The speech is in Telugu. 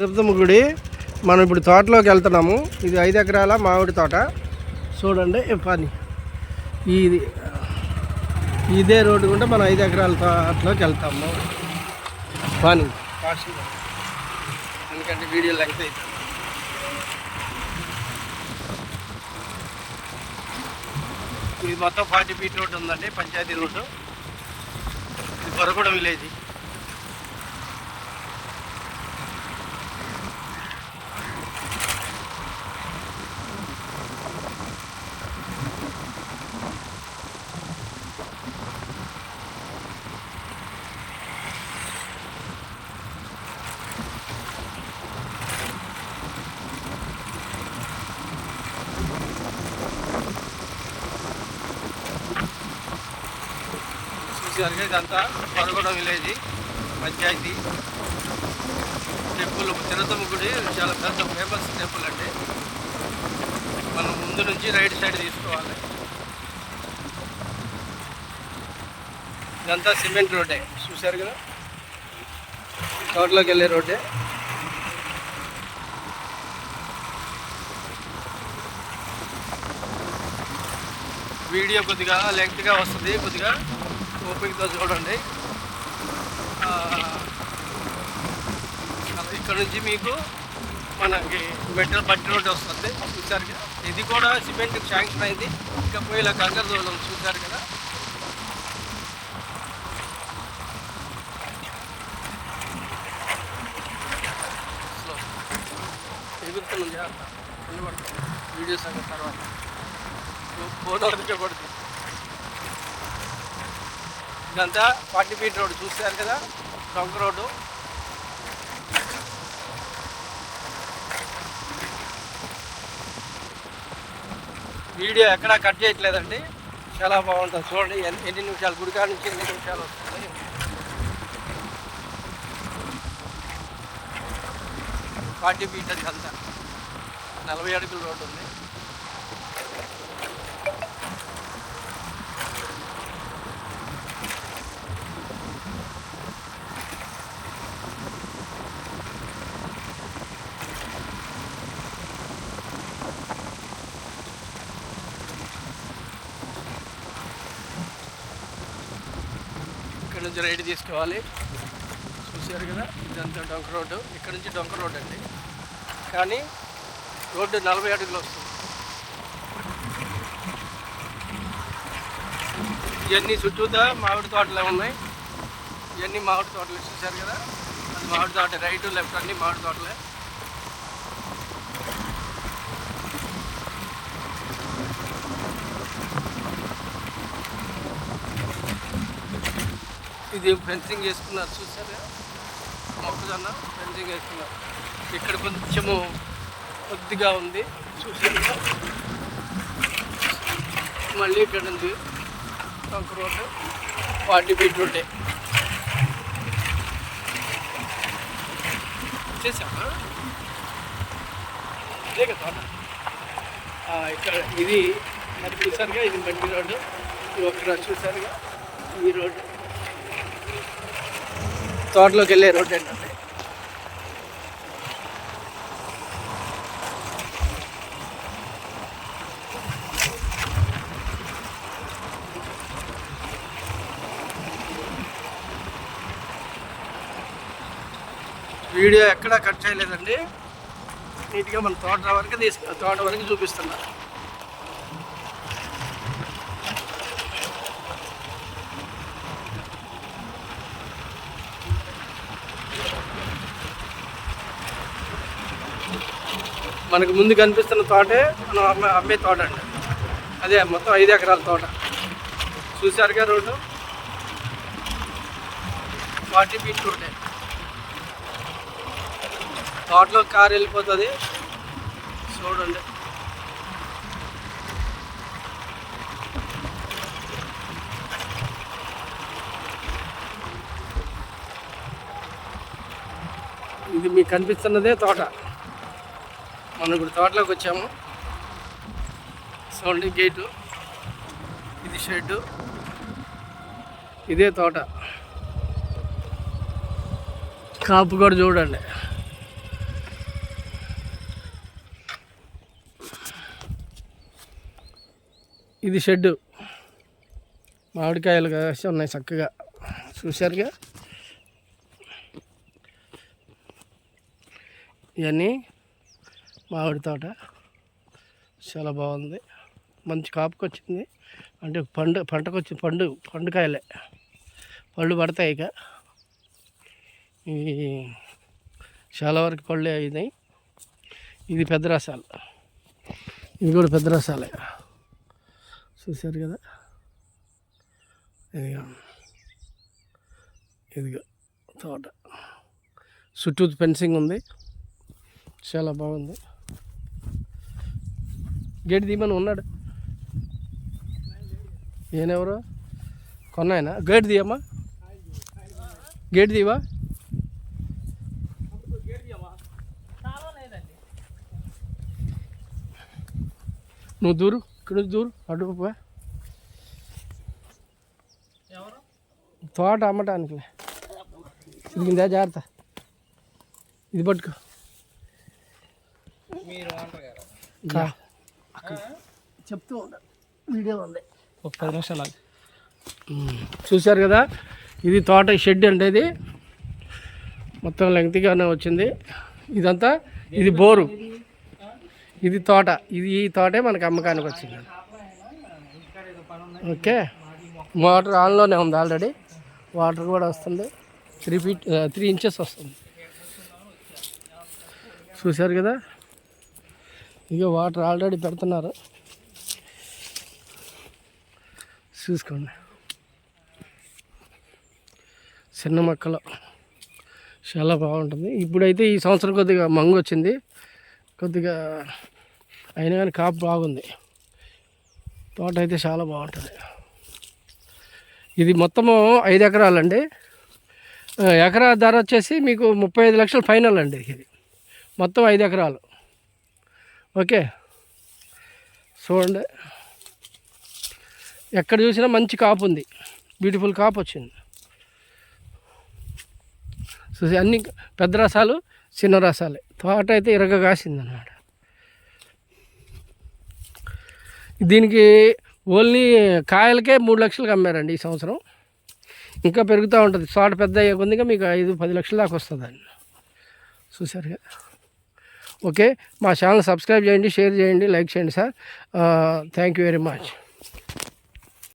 తిరుపతమ్మ గుడి. మనం ఇప్పుడు తోటలోకి వెళ్తున్నాము. ఇది ఐదు ఎకరాల మామిడి తోట. చూడండి పని. ఇది ఇదే రోడ్డు గుండా మనం ఐదు ఎకరాల తోటలోకి వెళ్తాము. పని. ఎందుకంటే వీడియో లెంగ్త్ అవుతుంది ఇది మొత్తం ఫార్టీ ఫీట్ రోడ్డు ఉందండి పంచాయతీ రోడ్డు. ఇది బొరగూడ విలేజ్. చూసారుగా ఇదంతా పరగొడ విలేజ్. పంచాయతీ టెంపుల్ చిన్నతమ్మ గుడి చాలా పెద్ద ఫేమస్ టెంపుల్ అండి. మనం ముందు నుంచి రైట్ సైడ్ తీసుకోవాలి. ఇదంతా సిమెంట్ రోడ్డే. చూశారు కదా? తోటలోకి వెళ్ళే రోడ్డే. వీడియో కొద్దిగా లెంగ్త్గా వస్తుంది. కొద్దిగా ఓపికతో చూడండి. ఇక్కడ నుంచి మీకు మనకి మెటల్ బట్టి రోడ్ వస్తుంది. చూసారు కదా? ఇది కూడా సిమెంట్ శాంక్షన్ అయింది ఇంకా పోయి ఇలా కంకర దూరం చూసారు కదా? స్లో. ఎగురుతున్నాం జాగ్రత్త తర్వాత. ఫోన్ ఇదంతా ఫార్టీ ఫీట్ రోడ్ చూశారు కదా? Trunk road. వీడియో ఎక్కడా కట్ చేయట్లేదండి. చాలా బాగుంటుంది. చూడండి ఎన్ని ఎన్ని నిమిషాలు? గుడికాడ నుంచి ఎన్ని నిమిషాలు వస్తుంది? ఫార్టీ ఫీట్ అది అంతా. నలభై అడుగుల రోడ్డు ఉంది. నుంచి రైడ్ తీసుకోవాలి. చూశారు కదా ఇదంతా డొంక రోడ్డు. ఇక్కడ నుంచి డొంక రోడ్డు అండి. కానీ రోడ్డు నలభై అడుగులు వస్తుంది. ఇవన్నీ చుట్టూతా మామిడి తోటలే ఉన్నాయి. ఇవన్నీ మామిడి తోటలు చూశారు కదా. అది మామిడి తోట రైట్ లెఫ్ట్ అన్ని మామిడి తోటలే. ఇది ఫెన్సింగ్ వేసుకున్నారు చూసారా? మొక్కజొన్న ఫెన్సింగ్ వేసుకున్నారు. ఇక్కడ కొంచెము కొద్దిగా ఉంది చూసారా? మళ్ళీ ఇక్కడ ఉంది. ఒక రోడ్డు ఫార్టీ ఫీట్ ఉంటే చేసామా ఇదే కదా. ఇక్కడ ఇది మరి చూసారుగా ఇది బండి రోడ్డు. ఇది ఒక చూసారుగా ఈ రోడ్డు. తోటలోకి వెళ్ళే రోడ్డు ఏంటంటే? వీడియో ఎక్కడా కట్ చేయలేదండి. నీట్గా మన తోట వరకు తీసుకు తోట వరకు చూపిస్తున్నారు మనకు ముందు కనిపిస్తున్న తోటే మనం అమ్మే అమ్మే తోట అండి. అదే మొత్తం ఐదు ఎకరాల తోట. చూశారుగా రోడ్డు? Forty feet రోడ్డే. తోటలో కారు వెళ్ళిపోతుంది. చూడండి. ఇది మీకు కనిపిస్తున్నదే తోట. మనం ఇప్పుడు తోటలోకి వచ్చాము. సోల్డింగ్ గేటు. ఇది షెడ్డు. ఇదే తోట. కాపు కూడా చూడండి. ఇది షెడ్డు. మామిడికాయలు కలిసి ఉన్నాయి చక్కగా. చూశారుగా? ఇవన్నీ మామిడి తోట. చాలా బాగుంది. మంచి కాపుకి వచ్చింది అంటే పండు పంటకు వచ్చింది పండు పండుకాయలే. పళ్ళు పడతాయి ఇక. ఇవి చాలా వరకు పళ్ళు అయినాయి ఇది పెద్ద రసాలు. ఇది కూడా పెద్ద రసాలే. చూశారు కదా? ఇదిగో. ఇదిగో తోట. చుట్టూ ఫెన్సింగ్ ఉంది. చాలా బాగుంది. గేట్ తీయమని ఉన్నాడు. ఈయనెవరు? కొన్నాయన? గేట్ తీయమ్మా గేట్ తీవా నువ్వు దూరు ఇక్కడ దూరు అటు పో. తోట అమ్మటానికి తిరిగిందా జాగ్రత్త. ఇది పట్టుకో. కా. చెప్తూ ఉండ. వీడియో ఉంది. ఒక పది నిమిషాలు. చూశారు కదా? ఇది తోట షెడ్ అంటే ఇది. మొత్తం లెంగ్త్గానే వచ్చింది. ఇదంతా ఇది బోరు. ఇది తోట. ఇది ఈ తోటే మనకి అమ్మకానికి వచ్చింది. ఓకే. వాటర్ ఆన్లోనే ఉంది ఆల్రెడీ. వాటర్ కూడా వస్తుంది. త్రీ ఫీట్ త్రీ ఇంచెస్ వస్తుంది. చూశారు కదా? ఇక వాటర్ ఆల్రెడీ పెడుతున్నారు. చూసుకోండి. చిన్న మొక్కలు. చాలా బాగుంటుంది. ఇప్పుడైతే ఈ సంవత్సరం కొద్దిగా మంగు వచ్చింది. కొద్దిగా అయినా కానీ కాపు బాగుంది. తోట అయితే చాలా బాగుంటుంది. ఇది మొత్తము ఐదు ఎకరాలండి. ఎకరా ధర వచ్చేసి మీకు ముప్పై ఐదు లక్షలు ఫైనల్ అండి ఇది. మొత్తం ఐదు ఎకరాలు. ఓకే. చూడండి. ఎక్కడ చూసినా మంచి కాపు ఉంది. బ్యూటిఫుల్ కాపు వచ్చింది. చూసి అన్ని పెద్ద రసాలు చిన్న రసాలే. తోట అయితే ఇరగ కాసింది అన్నమాట దీనికి ఓన్లీ కాయలకే మూడు లక్షలకు అమ్మారండి ఈ సంవత్సరం. ఇంకా పెరుగుతూ ఉంటుంది. తోట పెద్ద అయ్యే కొద్దిగా మీకు ఐదు పది లక్షల దాకా వస్తుందండి. చూసారుగా ఓకే? మా ఛానల్ సబ్స్క్రైబ్ చేయండి షేర్ చేయండి లైక్ చేయండి sir. Thank you very much.